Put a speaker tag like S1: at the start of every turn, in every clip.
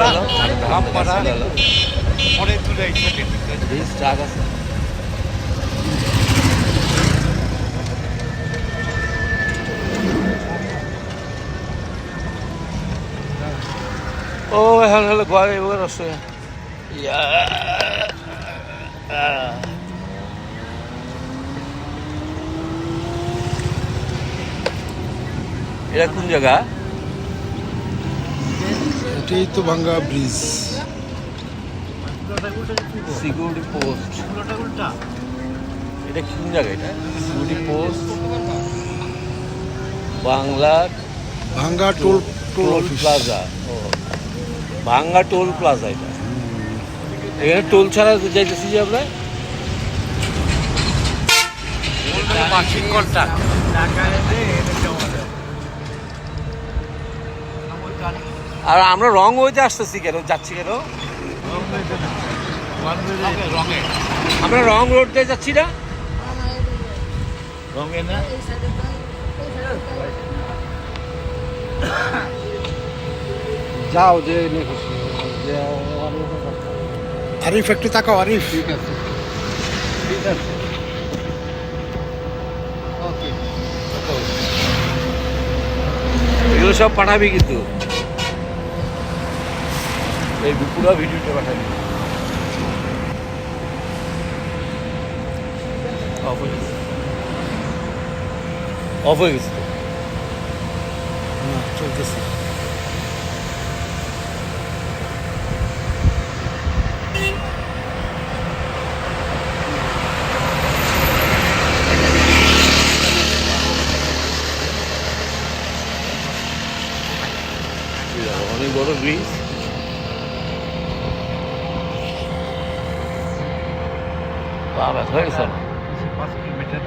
S1: না
S2: গেল, ধানের
S1: বাম
S2: ধানের
S1: পাড়া
S2: শীষ গেল।
S1: পরে তুলে এই সাইডে দিতে
S2: বেশ ট্রাক আছে ও এখন হলে গোয়া আসছে ইয়া এটা কোন জায়গা
S3: এটাই তো ভাঙ্গা ব্রিজ
S2: সিকিউরিটি পোস্ট এটা কোন জায়গা এটা? সিকিউরিটি পোস্ট বাংলার
S3: ভাঙ্গা টোল টোল
S2: প্লাজা ও। ভাঙ্গা টোল প্লাজা এটা। এখানে টোল ছাড়া যাইতেছি যে আমরা?
S1: মাসিক কন্ট্রাক্ট
S2: আর আমরা রং হইতে আসতেছি কেন? যাচ্ছি কেন? আমরা রং রোড দিয়ে যাচ্ছি না?
S1: রঙে না
S3: যাও যে আরিফ একটু তাকাও আরিফ। ঠিক আছে।
S2: এগুলো সব পাঠাবি কিন্তু। এই পুরো ভিডিওটা পাঠাবি অফ হয়ে গেছে। অফ হয়ে গেছে তো।
S3: চলতেছে
S2: এই দেখো, অনেক বড় ব্রিজ বাবা হয়ে গেছে না
S1: পাঁচ কিলোমিটার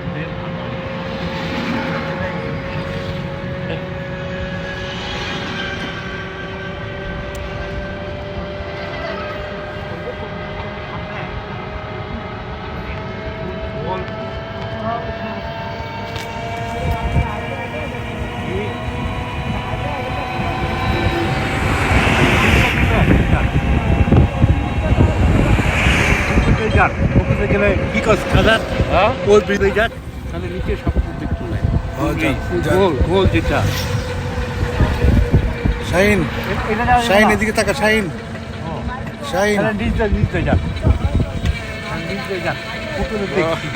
S1: ওখানে গেলে বিকজ খাদার
S2: হ্যাঁ?
S1: ওই ব্রিজে যান তাহলে নিচে সব দেখতে নাই গোল গোল যেটা।
S3: শাহিন শাহিন এদিকে তাকা শাহিন। শাহিন।
S1: নিচে নিচে যান নিচে যান উপরে দেখছি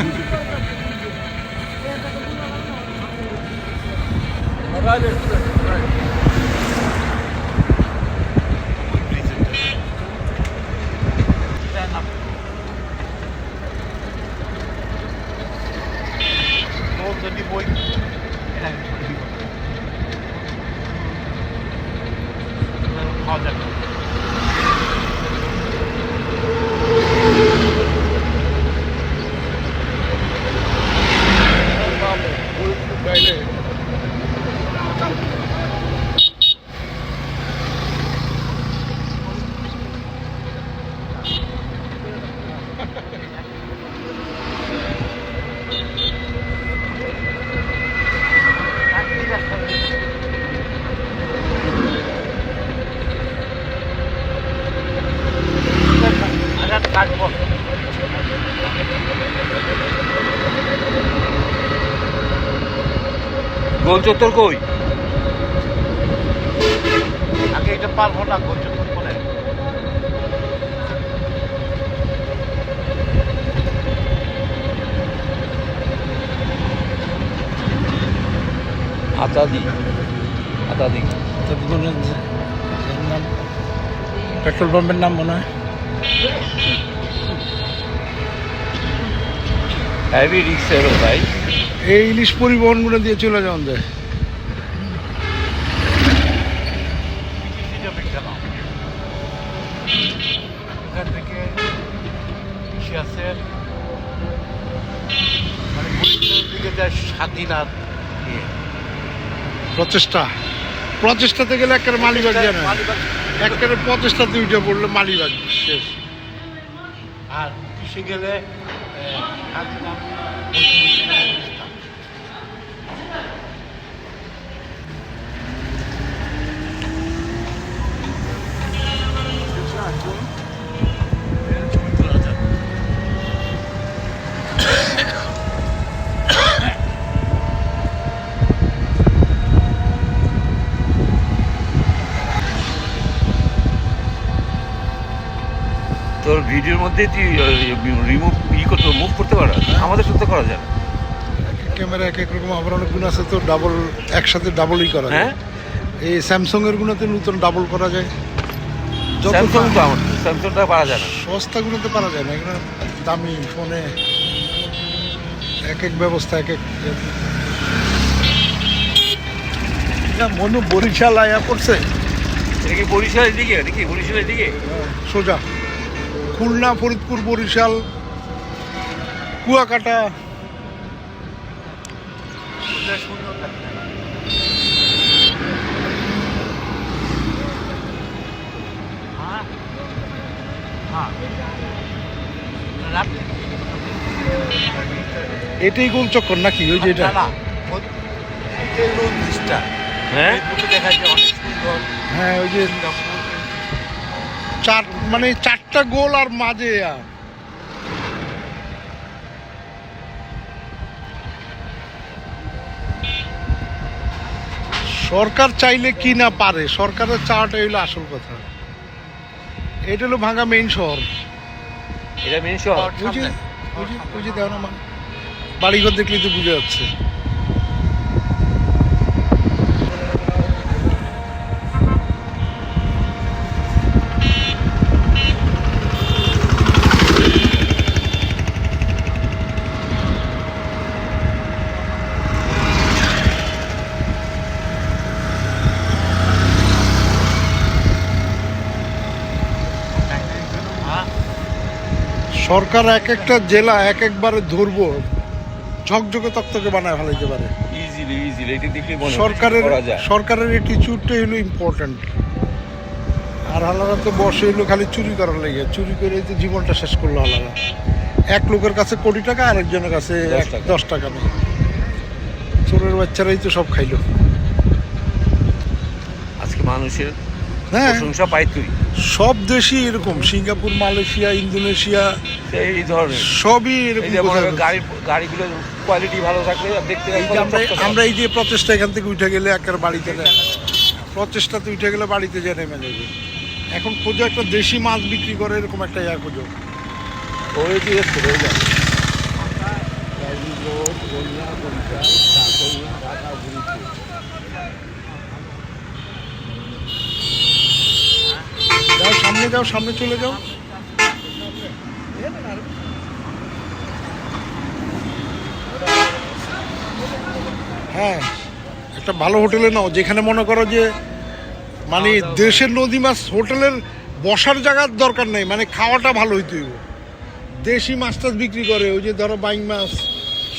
S1: এটা খাওয়া যাবে আঘাত কাটবো
S2: গোল চত্বর কই?
S1: আগে এটা পারব না গোল চত্বর করে
S2: আতাদি। আতাদি।
S3: পেট্রোল পাম্পের নাম মনে হয়।
S2: হেভি রিক্স এলো ভাই।
S3: এই ইলিশ পরিবহনগুলো দিয়ে চলে যাওয়া যায়।
S1: মানে
S3: প্রচেষ্টা। প্রচেষ্টাতে গেলে একেবারে মালিবাগ জানে একেবারে প্রচেষ্টাতে উঠে পড়লে মালিবাগ শেষ।
S1: আর কিসে গেলে
S2: ভিডিওর মধ্যে তুই রিমুভ ই করতে মুভ করতে পারো। আমাদের সাথে করা যায়
S3: ক্যামেরা এক এক রকম আবার অনেক গুণ আছে তো ডাবল একসাথে ডাবলই করা যায়।
S2: হ্যাঁ?
S3: এই স্যামসং এর গুণাতে নতুন ডাবল করা যায়। যত
S2: স্যামসাং তো আমার স্যামসাংটা পারা যায় না।
S3: সস্তা গুলোতে পারা যায় না এগুলো দামি ফোনে। এক এক ব্যবস্থা এক এক মনু বরিশাল আয়া পড়ছে
S2: এটা কি বরিশালের দিকে নাকি? বরিশালের দিকে?
S3: সোজা। খুলনা ফরিদপুর বরিশাল কুয়াকাটা। এটাই গোল চক্কর নাকি? ওই যে এটা।
S2: হ্যাঁ?
S3: হ্যাঁ ওই যে চার মানে চারটা গোল আর মাঝে আর সরকার চাইলে কি না পারে সরকারের চাওয়াটা হইল আসল কথা। এটা হলো ভাঙা মেইন শহর।
S2: এটা মেন শহর।
S3: ওই যে ওই যে ওই যে দেও না মানে। বাড়িঘর দেখলে তো বুঝে যাচ্ছে
S1: হ্যাঁ,
S3: সরকার এক একটা জেলা এক একবারে ধরবো। ঝকঝকে তক্তকে বানায় ফেলাইতে পারে।
S2: ইজিলি ইজিলি এটা হয়
S3: সরকারের সরকারের অ্যাটিচিউডটাই হলো ইম্পর্ট্যান্ট আর হালারা তো বসে হলো খালি চুরি করার লেগে। চুরি করে তো জীবনটা শেষ করল হালারা এক লোকের কাছে কোটি টাকা আরেকজনের কাছে
S2: দশ টাকা
S3: নেই। চোরের বাচ্চারাই তো সব খাইলো।
S2: আজকে মানুষের
S3: হ্যাঁ।
S2: প্রশংসা পাই তুই।
S3: সব দেশই এরকম সিঙ্গাপুর মালয়েশিয়া ইন্দোনেশিয়া
S2: এই ধরনের।
S3: সবই এরকম
S2: যে গাড়ি গাড়িগুলোর কোয়ালিটি ভালো থাকলে আর দেখতে
S3: এই যে আমরা আমরা এই যে প্রচেষ্টা এখান থেকে উঠে গেলে একের বাড়িতে যায় প্রচেষ্টাতে উঠে গেলে বাড়িতে যায় নেমে যাবে। এখন খোঁজো একটা দেশি মাছ বিক্রি করে এরকম একটা ইয়া খোঁজো।
S2: ওই যে এসছে ওই যা
S3: যাও সামনে যাও সামনে চলে যাও। হ্যাঁ একটা ভালো হোটেলে নাও যেখানে মনে করো যে মানে দেশের নদী মাছ হোটেলের বসার জায়গার দরকার নেই মানে খাওয়াটা ভালো হইতে হইব। দেশি মাছ টাছ বিক্রি করে ওই যে ধরো বাইং মাছ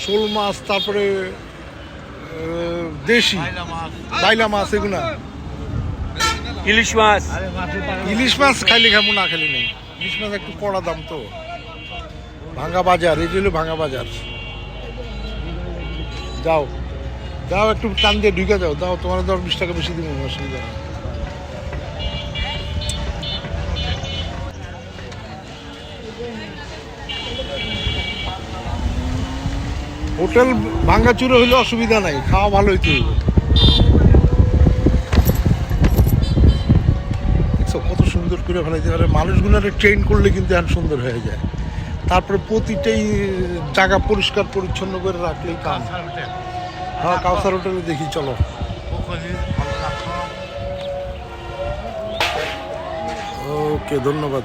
S3: শোল মাছ তারপরে দেশি বাইলা মাছ এগুলা।
S2: ইলিশ মাছ।
S3: ইলিশ মাছ খাইলে খাব না খাইলে নেই। ইলিশ মাছ একটু কড়া দাম তো। ভাঙ্গা বাজার, এই হলো ভাঙা বাজার। যাও। যাও, একটু টান দিয়ে ঢুকে যাও। দাও তোমার দশ বিশ টাকা বেশি দিব অসুবিধা। হোটেল ভাঙ্গাচুরে হইলে অসুবিধা নাই, খাওয়া ভালো হইতে সুন্দর করে ফেলাইতে পারে মানুষগুলোরে ট্রেন করলে কিন্তু এখন সুন্দর হয়ে যায় তারপরে প্রতিটাই জায়গা পরিষ্কার, পরিচ্ছন্ন করে রাখলেই
S1: কাজ
S3: হ্যাঁ কাউসার হোটেলে দেখি, চলো। ওকে, ধন্যবাদ.